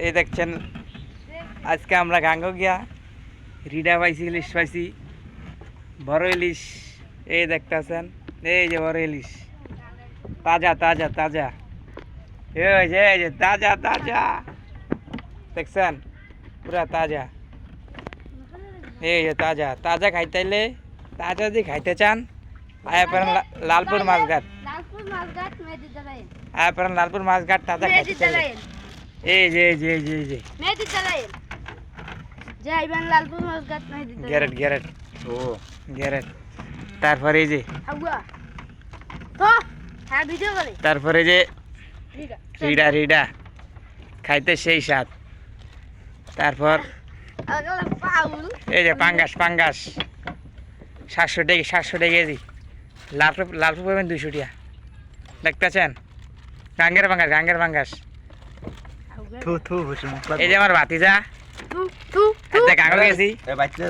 এই দেখছেন আজকে আমরা গাঙ্গ গিয়া রিডা পাইছি ইলিশ পাইছি বড় ইলিশ এই দেখতেছেন এই যে বড় ইলিশ তাজা তাজা তাজা এই যে এই যে তাজা তাজা দেখছেন পুরা তাজা এই যে তাজা তাজা খাইতেলে তাজা যদি খাইতে চান আয়া পারেন লালপুর মাছঘাট আয়া পারেন লালপুর মাছঘাট তাজা খাইতে এই যে এই যে এই যে এই যে। মেহেদি দালাইন যাইবেন লালপুর মাছঘাট মেহেদি গ্যারেট গ্যারেট। ও। গ্যারেট। তারপরে এই যে তো হ্যাঁ ভিডিও করে। তারপরে যে রিডা। রিডা খাইতে সেই স্বাদ। তারপর এই যে পাঙ্গাস পাঙ্গাস। সাতশো টাকা সাতশো টাকা কেজি। লালপুর লালপুর পাবেন দুইশো টাকা দেখতেছেন? গাঙ্গের পাঙ্গাস গাঙ্গের পাঙ্গাস। থু থু বসে মুখ এই যে আমার ভাতিজা। থু থু দেখা একটা গাঙ্গ গেছি। বাচ্চা